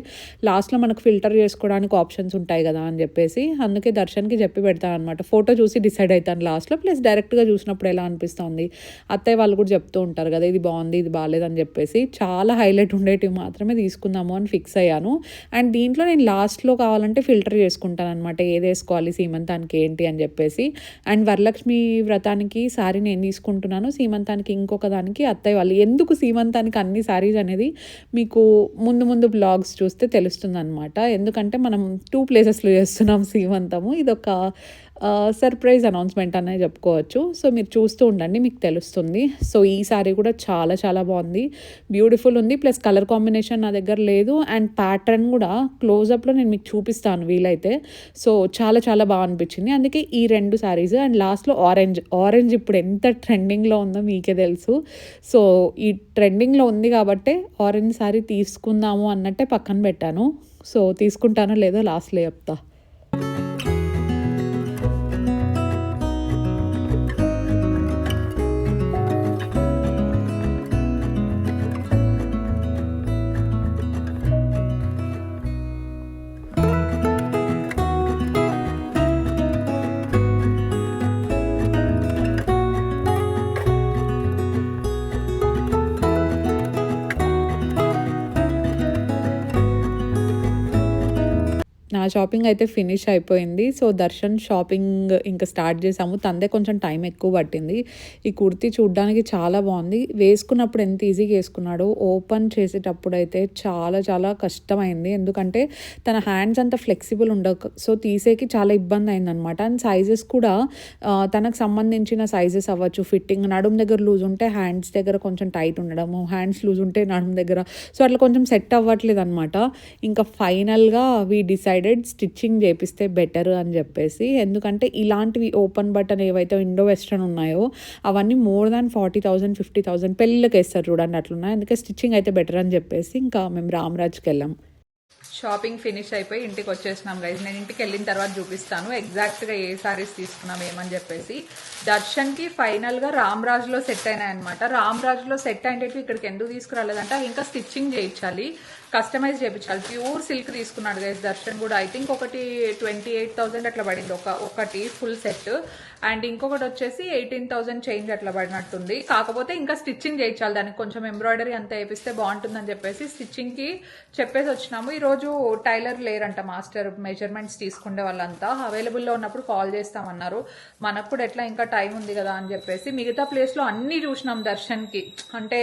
లాస్ట్లో మనకు ఫిల్టర్ చేసుకోవడానికి ఆప్షన్స్ ఉంటాయి కదా అని చెప్పేసి అందుకే దర్శన్కి చెప్పి పెడతాను అనమాట ఫోటో చూసి డిసైడ్ అవుతాను లాస్ట్లో. ప్లస్ డైరెక్ట్గా చూసినప్పుడు ఎలా అనిపిస్తుంది? అత్తయ్య వాళ్ళు కూడా చెప్తూ ఉంటారు కదా ఇది బాగుంది ఇది బాగాలేదని చెప్పేసి. చాలా హైలైట్ ఉండేటివి మాత్రమే తీసుకుందాము అని ఫిక్స్ అయ్యాను. అండ్ దీంట్లో నేను లాస్ట్లో కావాలంటే ఫిల్టర్ చేసుకుంటాను అనమాట ఏది వేసుకోవాలి సీమంతానికి ఏంటి అని చెప్పేసి. అండ్ వరలక్ష్మి వ్రతానికి సారీ నేను తీసుకుంటున్నాను. సీమంతానికి ఇంకొక దానికి అత్తయ్య వాళ్ళు. ఎందుకు సీమంతానికి అన్ని శారీస్ అనేది మీకు ముందు ముందు బ్లాగ్స్ చూస్తే తెలుస్తుంది అనమాట ఎందుకంటే మనం టూ ప్లేసెస్లో చేస్తున్నాం సీమంతము. ఇదొక సర్ప్రైజ్ అనౌన్స్మెంట్ అనే చెప్పుకోవచ్చు. సో మీరు చూస్తూ ఉండండి మీకు తెలుస్తుంది. సో ఈ సారీ కూడా చాలా చాలా బాగుంది. బ్యూటిఫుల్ ఉంది. ప్లస్ కలర్ కాంబినేషన్ నా దగ్గర లేదు. అండ్ ప్యాటర్న్ కూడా క్లోజప్లో నేను మీకు చూపిస్తాను వీలైతే. సో చాలా చాలా బాగా అనిపించింది. అందుకే ఈ రెండు శారీస్ అండ్ లాస్ట్లో ఆరెంజ్ ఆరెంజ్ ఇప్పుడు ఎంత ట్రెండింగ్లో ఉందో మీకే తెలుసు. సో ఈ ట్రెండింగ్లో ఉంది కాబట్టి ఆరెంజ్ శారీ తీసుకుందాము అన్నట్టే పక్కన పెట్టాను. సో తీసుకుంటానో లేదో లాస్ట్లో చెప్తా. షాపింగ్ అయితే ఫినిష్ అయిపోయింది. సో దర్శన్ షాపింగ్ ఇంకా స్టార్ట్ చేసాము తందే కొంచెం టైం ఎక్కువ పట్టింది. ఈ కుర్తీ చూడ్డానికి చాలా బాగుంది. వేసుకున్నప్పుడు ఎంత ఈజీగా వేసుకున్నాడో ఓపెన్ చేసేటప్పుడు అయితే చాలా చాలా కష్టమైంది. ఎందుకంటే తన హ్యాండ్స్ అంత ఫ్లెక్సిబుల్ ఉండవు సో తీసేకి చాలా ఇబ్బంది అయిందనమాట అండ్ సైజెస్ కూడా తనకు సంబంధించిన సైజెస్ అవ్వచ్చు. ఫిట్టింగ్ నడుం దగ్గర లూజ్ ఉంటే హ్యాండ్స్ దగ్గర కొంచెం టైట్ ఉండడము హ్యాండ్స్ లూజ్ ఉంటే నడుం దగ్గర. సో అట్లా కొంచెం సెట్ అవ్వట్లేదు అనమాట ఇంకా ఫైనల్గా వీ డిసైడెడ్ స్టిచ్చింగ్ చేపిస్తే బెటర్ అని చెప్పేసి. ఎందుకంటే ఇలాంటివి ఓపెన్ బటన్ ఏవైతే ఇండో వెస్ట్రన్ ఉన్నాయో అవన్నీ more than forty thousand fifty thousand పెళ్ళిళ్ళకి వేస్తారు చూడండి అట్లున్నాయి. అందుకే స్టిచ్చింగ్ అయితే బెటర్ అని చెప్పేసి ఇంకా మేము రామరాజ్కి వెళ్ళాం. షాపింగ్ ఫినిష్ అయిపోయి ఇంటికి వచ్చేసినాం గైజ్ నేను ఇంటికి వెళ్ళిన తర్వాత చూపిస్తాను ఎగ్జాక్ట్గా ఏ సారీస్ తీసుకున్నాం ఏమని చెప్పేసి. దర్శన్కి ఫైనల్గా రామ్రాజ్లో సెట్ అయినాయి అనమాట రామ్రాజ్లో సెట్ అయ్యేటివి ఇక్కడికి ఎందుకు తీసుకురాలేదంటే అవి ఇంకా స్టిచ్చింగ్ చేయించాలి. కస్టమైజ్ చేయించాలి. ప్యూర్ సిల్క్ తీసుకున్నాడు గైజ్ దర్శన్ కూడా. ఐ థింక్ ఒకటి ట్వంటీ ఎయిట్ థౌసండ్ అట్లా పడింది. ఒక ఒకటి ఫుల్ సెట్ అండ్ ఇంకొకటి వచ్చేసి ఎయిటీన్ థౌసండ్ చేంజ్ అట్లా పడినట్టుంది. కాకపోతే ఇంకా స్టిచ్చింగ్ చేయించాలి. దానికి కొంచెం ఎంబ్రాయిడరీ అంతా వేపిస్తే బాగుంటుందని చెప్పేసి స్టిచ్చింగ్కి చెప్పేసి వచ్చినాము. ఈరోజు టైలర్ లేరంట మాస్టర్. మెజర్మెంట్స్ తీసుకునే వాళ్ళంతా. అవైలబుల్లో ఉన్నప్పుడు కాల్ చేస్తామన్నారు. మనకు కూడా ఎట్లా ఇంకా టైం ఉంది కదా అని చెప్పేసి మిగతా ప్లేస్లో అన్నీ చూసినాం దర్శన్కి. అంటే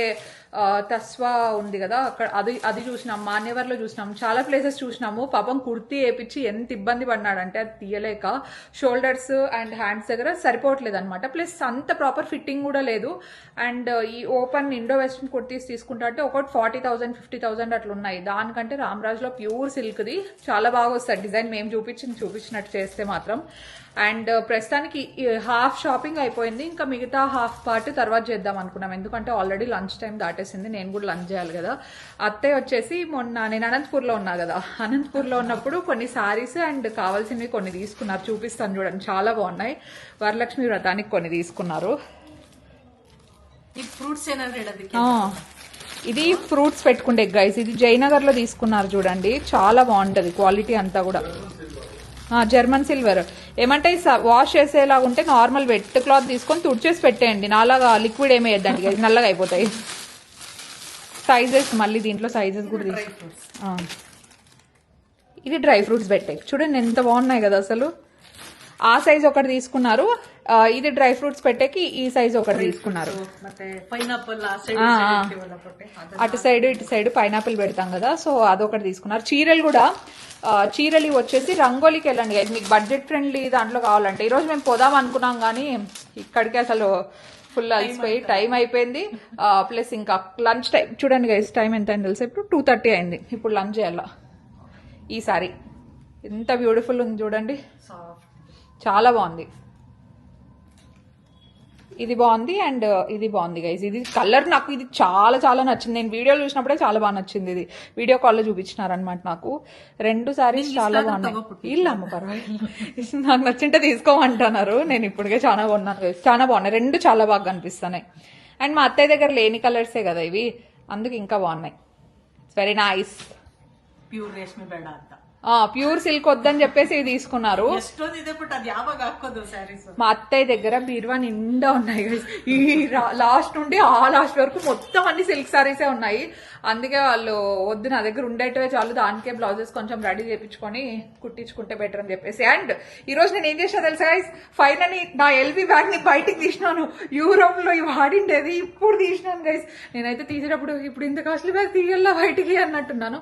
తస్వా ఉంది కదా అక్కడ అది అది చూసినాం మాన్యవర్లో చూసినాం చాలా ప్లేసెస్ చూసినాము. పాపం కుర్తీ వేపించి ఎంత ఇబ్బంది పడినాడంటే అది తీయలేక షోల్డర్స్ అండ్ హ్యాండ్స్ దగ్గర సరిపోవట్లేదు అనమాట ప్లస్ అంత ప్రాపర్ ఫిట్టింగ్ కూడా లేదు. అండ్ uh, ఈ ఓపెన్ ఇండో వెస్ట్రన్ కుర్తీస్ తీసుకుంటా అంటే ఒకటి ఫార్టీ థౌసండ్ ఫిఫ్టీ థౌసండ్ అట్లా ఉన్నాయి దానికంటే రామరాజ్లో ప్యూర్ సిల్క్ది చాలా బాగా వస్తుంది డిజైన్ మేము చూపించింది చూపించినట్టు చేస్తే మాత్రం. అండ్ uh, ప్రస్తుతానికి హాఫ్ షాపింగ్ అయిపోయింది. ఇంకా మిగతా హాఫ్ పార్ట్ తర్వాత చేద్దాం అనుకున్నాం. ఎందుకంటే ఆల్రెడీ లంచ్ టైం దాటేసింది. నేను కూడా లంచ్ చేయాలి కదా. అత్తయ్య వచ్చేసి మొన్న నేను అనంతపూర్లో ఉన్నా కదా. అనంతపూర్లో ఉన్నప్పుడు కొన్ని సారీస్ అండ్ కావాల్సినవి కొన్ని తీసుకున్నారు. చూపిస్తాను చూడండి. చాలా బాగున్నాయి. వరలక్ష్మి వ్రతానికి కొన్ని తీసుకున్నారు. ఇది ఫ్రూట్స్ పెట్టుకుండే గైస్ ఇది జయనగర్లో తీసుకున్నారు చూడండి. చాలా బాగుంటుంది. క్వాలిటీ అంతా కూడా. జర్మన్ సిల్వర్ ఏమంటే వాష్ చేసేలాగా ఉంటే నార్మల్ వెట్ క్లాత్ తీసుకొని తుడిచేసి పెట్టేయండి. నాలాగా లిక్విడ్ ఏమి guys, నల్లగా అయిపోతాయి. సైజెస్ మళ్ళీ దీంట్లో సైజెస్ కూడా తీసు ఆ. ఇది డ్రై ఫ్రూట్స్ పెట్టే. చూడండి ఎంత బాగున్నాయి కదా అసలు. ఆ సైజ్ ఒకటి తీసుకున్నారు. ఇది డ్రై ఫ్రూట్స్ పెట్టేకి ఈ సైజ్ ఒకటి తీసుకున్నారు. అటు సైడ్ ఇటు సైడ్ పైనాపిల్ పెడతాం కదా సో అదొకటి తీసుకున్నారు. చీరలు కూడా చీరలు వచ్చేసి రంగోలీకి వెళ్ళండి. మీకు బడ్జెట్ ఫ్రెండ్లీ దాంట్లో కావాలంటే. ఈరోజు మేము పోదాం అనుకున్నాం కానీ ఇక్కడికి అసలు ఫుల్ అలసిపోయి టైం అయిపోయింది. ప్లస్ ఇంకా లంచ్ టైం చూడండి గైస్ టైం ఎంత అయింది తెలిసి? ఇప్పుడు టూ థర్టీ అయింది. ఇప్పుడు లంచ్ చేయాల? ఈసారి ఎంత బ్యూటిఫుల్ ఉంది చూడండి. చాలా బాగుంది. ఇది బాగుంది అండ్ uh, ఇది బాగుంది గైజ్ ఇది కలర్ నాకు ఇది చాలా చాలా నచ్చింది. నేను వీడియో చూసినప్పుడే చాలా బాగా నచ్చింది ఇది. వీడియో కాల్లో చూపించినారనమాట నాకు. రెండు సారీస్ చాలా బాగున్నాయి. ఇల్లు అమ్మ పర్వాలేదు. [LAUGHS] నాకు నచ్చింటే తీసుకోమంటున్నారు. నేను ఇప్పటికే చాలా బాగున్నాను చాలా బాగున్నాయి. రెండు చాలా బాగా కనిపిస్తున్నాయి. అండ్ మా అత్తయ్య దగ్గర లేని కలర్సే కదా ఇవి. అందుకు ఇంకా బాగున్నాయి. ఇట్స్ వెరీ నైస్ ప్యూర్ రేష్మి బెడ్ అంతా ప్యూర్ సిల్క్ వద్దని చెప్పేసి తీసుకున్నారు. మా అత్తయ్య దగ్గర బీర్వా నిండా ఉన్నాయి ఈ లాస్ట్ నుండి ఆ లాస్ట్ వరకు మొత్తం అన్ని సిల్క్ సారీసే ఉన్నాయి. అందుకే వాళ్ళు వద్దు నా దగ్గర ఉండేటివే చాలు దానికే బ్లౌజెస్ కొంచెం రెడీ చేయించుకొని కుట్టించుకుంటే బెటర్ అని చెప్పేసి. అండ్ ఈ రోజు నేను ఏం చేసినా తెలుసా గైస్ ఫైనల్ నా ఎల్బీ బ్యాగ్ని బయటికి తీసినాను. యూరోప్లో ఇవి వాడిండేది ఇప్పుడు తీసినాను గైస్ నేనైతే తీసేటప్పుడు ఇప్పుడు ఇంత కాస్ట్లీ బ్యాగ్ తీయల్లా బయటికి అన్నట్టున్నాను.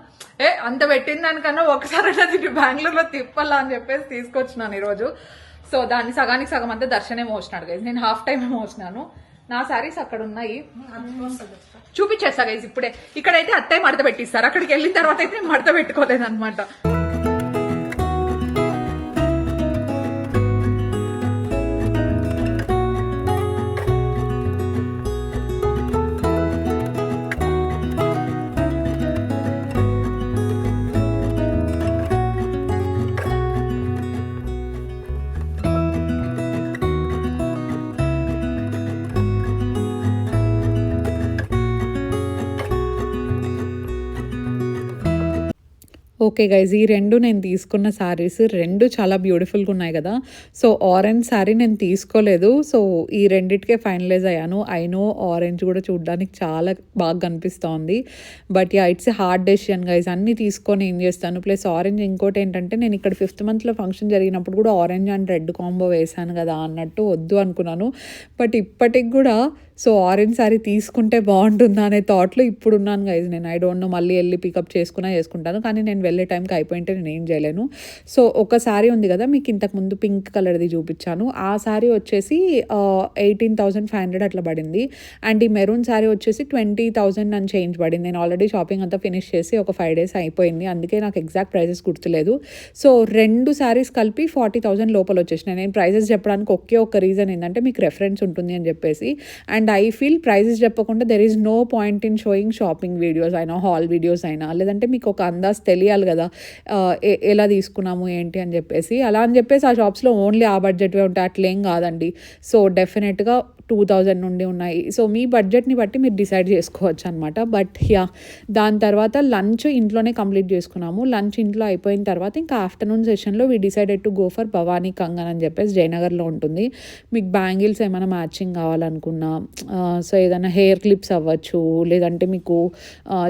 ఏ అంత పెట్టిన దానికన్నా ఒకసారి అది బెంగళూరులో తిప్పాలా అని చెప్పేసి తీసుకొచ్చినాను ఈరోజు. సో దాన్ని సగానికి సగం అంతా దర్శనే మోసినాడు గైజ్ నేను హాఫ్ టైం మోసినాను. నా శారీస్ అక్కడ ఉన్నాయి. చూపించేస్తా గైజ్ ఇప్పుడే. ఇక్కడైతే అత్తయ్య మడత పెట్టిస్తారు. అక్కడికి వెళ్ళిన తర్వాత అయితే మడత పెట్టుకోలేదు ఓకే గైజ్ ఈ రెండు నేను తీసుకున్న శారీస్ రెండు చాలా బ్యూటిఫుల్గా ఉన్నాయి కదా. సో ఆరెంజ్ శారీ నేను తీసుకోలేదు. సో ఈ రెండిటికే ఫైనలైజ్ అయ్యాను. ఐ నో ఆరెంజ్ కూడా చూడడానికి చాలా బాగా కనిపిస్తోంది. But ya it's hard decision guys అన్నీ తీసుకొని ఏం చేస్తాను? ప్లస్ ఆరెంజ్ ఇంకోటి ఏంటంటే నేను ఇక్కడ ఫిఫ్త్ మంత్లో ఫంక్షన్ జరిగినప్పుడు కూడా ఆరెంజ్ అండ్ రెడ్ కాంబో వేశాను కదా అన్నట్టు వద్దు అనుకున్నాను. బట్ ఇప్పటికి కూడా సో ఆరెంజ్ శారీ తీసుకుంటే బాగుంటుందా అనే థాట్లో ఇప్పుడు ఉన్నాను గైజ్ నేను ఐ డోంట్ నో మళ్ళీ వెళ్ళి పికప్ చేసుకున్నా చేసుకుంటాను. కానీ నేను వెళ్ళే టైంకి అయిపోయింటే నేను ఏం చేయలేను. సో ఒక శారీ ఉంది కదా మీకు ఇంతకు ముందు పింక్ కలర్ది చూపించాను. ఆ శారీ వచ్చేసి ఎయిటీన్ థౌసండ్ ఫైవ్ హండ్రెడ్ అట్లా పడింది. అండ్ ఈ మెరూన్ శారీ వచ్చేసి ట్వంటీ థౌసండ్ అని చేంజ్ పడింది. నేను ఆల్రెడీ షాపింగ్ అంతా ఫినిష్ చేసి ఒక ఫైవ్ డేస్ అయిపోయింది. అందుకే నాకు ఎగ్జాక్ట్ ప్రైజెస్ గుర్తులేదు. సో రెండు శారీస్ కలిపి ఫార్టీ థౌసండ్ లోపల వచ్చేసినాయి. నేను ప్రైజెస్ చెప్పడానికి ఒకే ఒక రీజన్ ఏంటంటే మీకు రెఫరెన్స్ ఉంటుంది అని చెప్పేసి. And and I feel prices చెప్పకుండా there is no point in showing shopping videos అయినా హాల్ వీడియోస్ అయినా. లేదంటే మీకు ఒక అందాజ్ తెలియాలి కదా ఎలా తీసుకున్నాము ఏంటి అని చెప్పేసి. అలా అని చెప్పేసి ఆ షాప్స్లో ఓన్లీ ఆ బడ్జెట్వే ఉంటాయి అట్లేం కాదండి. సో డెఫినెట్గా టూ థౌజండ్ నుండి ఉన్నాయి. సో మీ బడ్జెట్ని బట్టి మీరు డిసైడ్ చేసుకోవచ్చు అనమాట బట్ యా దాని తర్వాత లంచ్ ఇంట్లోనే కంప్లీట్ చేసుకున్నాము. లంచ్ ఇంట్లో అయిపోయిన తర్వాత ఇంకా ఆఫ్టర్నూన్ సెషన్లో we decided to go for Bhavani Kangan అని చెప్పేసి జయనగర్లో ఉంటుంది. మీకు బ్యాంగిల్స్ ఏమైనా మ్యాచింగ్ కావాలనుకున్నా సో ఏదైనా హెయిర్ క్లిప్స్ అవ్వచ్చు లేదంటే మీకు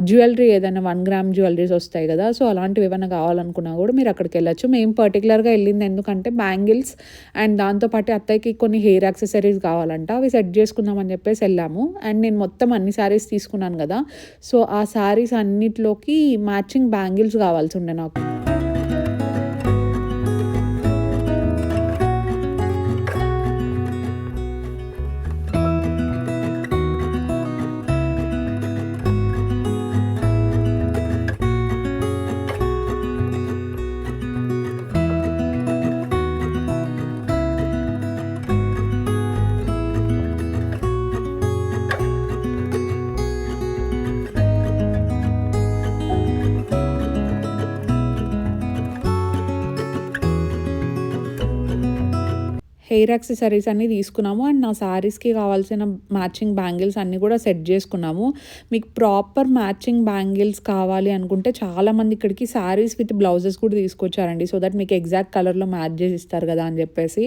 జ్యువెలరీ ఏదైనా వన్ గ్రామ్ జ్యువెలరీస్ వస్తాయి కదా సో అలాంటివి ఏమైనా కావాలనుకున్నా కూడా మీరు అక్కడికి వెళ్ళచ్చు. మేము పర్టికులర్గా వెళ్ళింది ఎందుకంటే బ్యాంగిల్స్ అండ్ దాంతోపాటు అత్తయ్యకి కొన్ని హెయిర్ యాక్సెసరీస్ కావాలంట. అవి సెట్ చేసుకుందామని చెప్పేసి వెళ్ళాము. అండ్ నేను మొత్తం అన్ని శారీస్ తీసుకున్నాను కదా. సో ఆ శారీస్ అన్నిట్లోకి మ్యాచింగ్ బ్యాంగిల్స్ కావాల్సి ఉండే నాకు. హెయిర్ యాక్సెసరీస్ అన్నీ తీసుకున్నాము. అండ్ నా శారీస్కి కావాల్సిన మ్యాచింగ్ బ్యాంగిల్స్ అన్నీ కూడా సెట్ చేసుకున్నాము. మీకు ప్రాపర్ మ్యాచింగ్ బ్యాంగిల్స్ కావాలి అనుకుంటే చాలామంది ఇక్కడికి శారీస్ విత్ బ్లౌజెస్ కూడా తీసుకొచ్చారండి. సో దట్ మీకు ఎగ్జాక్ట్ కలర్లో మ్యాచ్ చేసి ఇస్తారు కదా అని చెప్పేసి.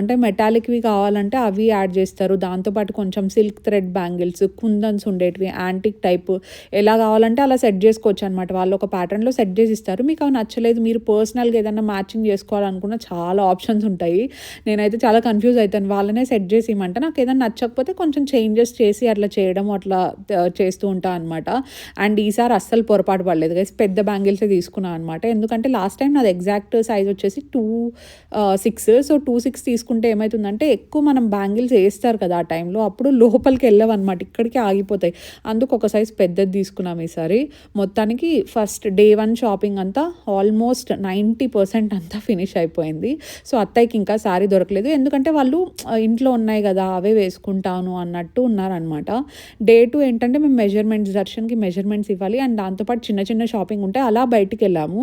అంటే మెటాలిక్వి కావాలంటే అవి యాడ్ చేస్తారు. దాంతోపాటు కొంచెం సిల్క్ థ్రెడ్ బ్యాంగిల్స్ కుందన్స్ ఉండేటివి యాంటిక్ టైప్ ఎలా కావాలంటే అలా సెట్ చేసుకోవచ్చు అనమాట వాళ్ళు ఒక ప్యాటర్న్లో సెట్ చేసి ఇస్తారు. మీకు అవి నచ్చలేదు మీరు పర్సనల్గా ఏదైనా మ్యాచింగ్ చేసుకోవాలనుకున్న చాలా ఆప్షన్స్ ఉంటాయి. నేనైతే చాలా కన్ఫ్యూజ్ అవుతాను వాళ్ళనే సెట్ చేసి ఇవ్వమంటే నాకు ఏదైనా నచ్చకపోతే కొంచెం చేంజెస్ చేసి అట్లా చేయడం అట్లా చేస్తూ ఉంటా అనమాట అండ్ ఈసారి అస్సలు పొరపాటు పడలేదు. గైస్ పెద్ద బ్యాంగిల్సే తీసుకున్నాను అనమాట ఎందుకంటే లాస్ట్ టైం నాది ఎగ్జాక్ట్ సైజ్ వచ్చేసి two six so two six తీసుకుంటే ఏమవుతుందంటే ఎక్కువ మనం బ్యాంగిల్స్ వేస్తారు కదా ఆ టైంలో అప్పుడు లోపలికి వెళ్ళవన్నమాట. ఇక్కడికి ఆగిపోతాయి. అందుకు ఒక సైజ్ పెద్దది తీసుకున్నాం ఈసారి. మొత్తానికి ఫస్ట్ డే వన్ షాపింగ్ అంతా ఆల్మోస్ట్ నైంటీ పర్సెంట్ అంతా ఫినిష్ అయిపోయింది. సో అత్తయ్యకి ఇంకా శారీ దొరకలేదు. ఎందుకంటే వాళ్ళు ఇంట్లో ఉన్నాయి కదా అవే వేసుకుంటాను అన్నట్టు ఉన్నారనమాట డే టూ ఏంటంటే మేము మెజర్మెంట్స్ దర్శన్కి మెజర్మెంట్స్ ఇవ్వాలి. అండ్ దాంతోపాటు చిన్న చిన్న షాపింగ్ ఉంటే అలా బయటికి వెళ్ళాము.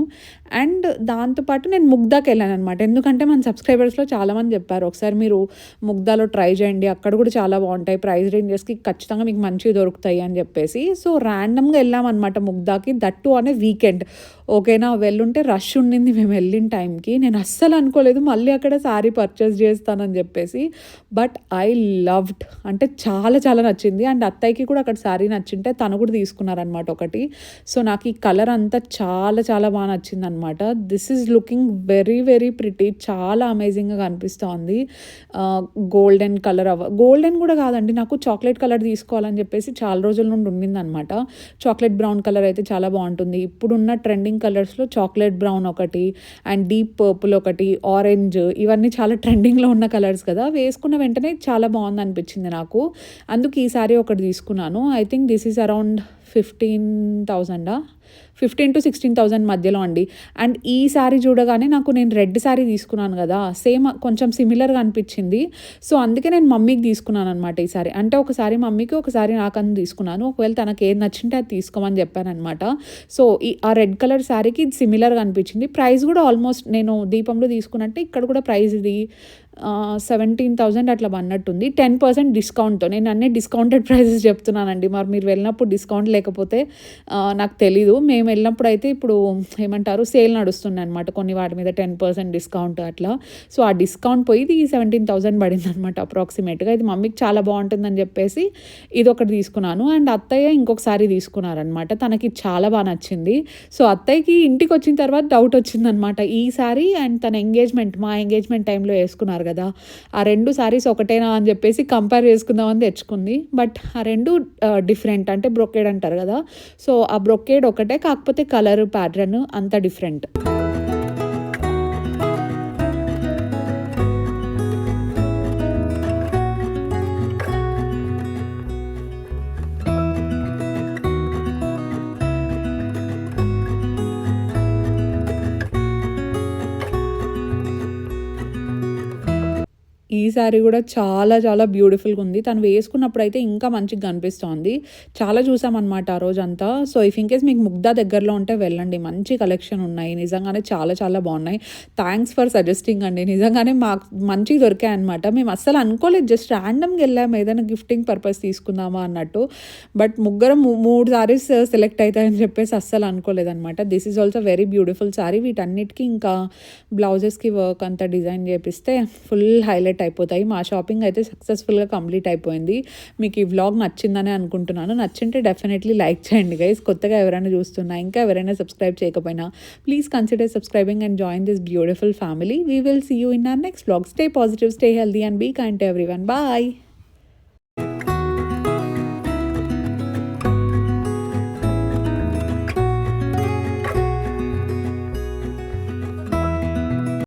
అండ్ దాంతోపాటు నేను ముగ్దాకి వెళ్ళాను అనమాట ఎందుకంటే మన సబ్స్క్రైబర్స్లో చాలామంది చెప్పారు ఒకసారి మీరు ముగ్దాలో ట్రై చేయండి. అక్కడ కూడా చాలా బాగుంటాయి. ప్రైస్ రేంజెస్కి ఖచ్చితంగా మీకు మంచివి దొరుకుతాయి అని చెప్పేసి. సో ర్యాండమ్గా వెళ్ళామన్నమాట ముగ్దాకి దట్టు అనే వీకెండ్ ఓకేనా? వెళ్ళుంటే రష్ ఉండింది. మేము వెళ్ళిన టైంకి నేను అస్సలు అనుకోలేదు. మళ్ళీ అక్కడ శారీ పర్చేస్ చేసి చేస్తానని చెప్పేసి. బట్ ఐ లవ్డ్ అంటే చాలా చాలా నచ్చింది. అండ్ అత్తయ్యకి కూడా అక్కడ శారీ నచ్చింటే తను కూడా తీసుకున్నారనమాట ఒకటి. సో నాకు ఈ కలర్ అంతా చాలా చాలా బాగా నచ్చింది అనమాట this is looking very very pretty చాలా అమేజింగ్గా కనిపిస్తోంది. Uh, గోల్డెన్ కలర్ అవ గోల్డెన్ కూడా కాదండి. నాకు చాక్లెట్ కలర్ తీసుకోవాలని చెప్పేసి చాలా రోజుల నుండి ఉండిందనమాట చాక్లెట్ బ్రౌన్ కలర్ అయితే చాలా బాగుంటుంది. ఇప్పుడున్న ట్రెండింగ్ కలర్స్లో చాక్లెట్ బ్రౌన్ ఒకటి అండ్ డీప్ పర్పుల్ ఒకటి ఆరెంజ్ ఇవన్నీ చాలా ట్రెండింగ్లో ఉన్న కలర్స్ కదా వేసుకున్న వెంటనే చాలా బాగుంది అనిపించింది నాకు. అందుకు ఈ సారీ ఒకటి తీసుకున్నాను. I think this is around fifteen థౌజండా fifteen to sixteen thousand మధ్యలో అండి. అండ్ ఈ సారీ చూడగానే నాకు నేను రెడ్ శారీ తీసుకున్నాను కదా సేమ్ కొంచెం సిమిలర్గా అనిపించింది. సో అందుకే నేను మమ్మీకి తీసుకున్నాను అనమాట ఈ సారీ. అంటే ఒకసారి మమ్మీకి ఒకసారి నాకని తీసుకున్నాను. ఒకవేళ తనకి ఏది నచ్చింటే అది తీసుకోమని చెప్పానమాట సో ఈ ఆ రెడ్ కలర్ శారీకి ఇది సిమిలర్గా అనిపించింది. ప్రైస్ కూడా ఆల్మోస్ట్ నేను దీపంలో తీసుకున్నట్టే ఇక్కడ కూడా ప్రైస్ ఇది సెవెంటీన్ థౌజండ్ అట్లా పన్నట్టుంది టెన్ పర్సెంట్ డిస్కౌంట్తో నేను అన్నీ డిస్కౌంటెడ్ ప్రైసెస్ చెప్తున్నానండి. మరి మీరు వెళ్ళినప్పుడు డిస్కౌంట్ లేకపోతే నాకు తెలీదు. మేము వెళ్ళినప్పుడు అయితే ఇప్పుడు ఏమంటారు సేల్ నడుస్తుంది అనమాట కొన్ని వాటి మీద టెన్ పర్సెంట్ డిస్కౌంట్ అట్లా. సో ఆ డిస్కౌంట్ పోయి ఇది సెవెంటీన్ థౌసండ్ పడింది అనమాట అప్రాక్సిమేట్గా ఇది మమ్మీకి చాలా బాగుంటుందని చెప్పేసి ఇది ఒకటి తీసుకున్నాను. అండ్ అత్తయ్య ఇంకొకసారి తీసుకున్నారనమాట తనకి చాలా బాగా నచ్చింది. సో అత్తయ్యకి ఇంటికి వచ్చిన తర్వాత డౌట్ వచ్చిందనమాట ఈసారి అండ్ తన ఎంగేజ్మెంట్ మా ఎంగేజ్మెంట్ టైంలో వేసుకున్నారు కదా. ఆ రెండు సారీస్ ఒకటేనా అని చెప్పేసి కంపేర్ చేసుకుందామని తెచ్చుకుంది. బట్ ఆ రెండు డిఫరెంట్ అంటే బ్రొకేడ్ అంటారు కదా. సో ఆ బ్రొకేడ్ ఒకటే కాకపోతే కలర్ ప్యాటర్న్ అంత డిఫరెంట్. ఈ శారీ కూడా చాలా చాలా బ్యూటిఫుల్గా ఉంది. తను వేసుకున్నప్పుడు అయితే ఇంకా మంచిగా కనిపిస్తోంది. చాలా చూసామన్నమాట ఆ రోజంతా. సో ఇఫ్ ఇన్ కేస్ మీకు ముగ్ధా దగ్గరలో ఉంటే వెళ్ళండి. మంచి కలెక్షన్ ఉన్నాయి. నిజంగానే చాలా చాలా బాగున్నాయి. థ్యాంక్స్ ఫర్ సజెస్టింగ్ అండి. నిజంగానే మాకు మంచిగా దొరికాయి అనమాట మేము అస్సలు అనుకోలేదు. జస్ట్ ర్యాండమ్గా వెళ్ళాము. ఏదైనా గిఫ్టింగ్ పర్పస్ తీసుకుందామా అన్నట్టు. బట్ ముగ్గురం మూ- మూడు సారీస్ సెలెక్ట్ అవుతాయని చెప్పేసి అస్సలు అనుకోలేదన్నమాట this is also very beautiful sari వీటన్నిటికీ ఇంకా బ్లౌజెస్కి వర్క్ అంతా డిజైన్ చేపిస్తే ఫుల్ హైలైట్ అయిపోతాయి. మా షాపింగ్ అయితే సక్సెస్ఫుల్గా కంప్లీట్ అయిపోయింది. మీకు ఈ వ్లాగ్ నచ్చిందని అనుకుంటున్నాను. నచ్చింటే డెఫినెట్లీ లైక్ చేయండి గైస్ కొత్తగా ఎవరైనా చూస్తున్నా ఇంకా ఎవరైనా సబ్స్క్రైబ్ చేయకపోయినా please consider subscribing and join this beautiful family we will see you in our next vlog stay positive stay healthy and be kind everyone bye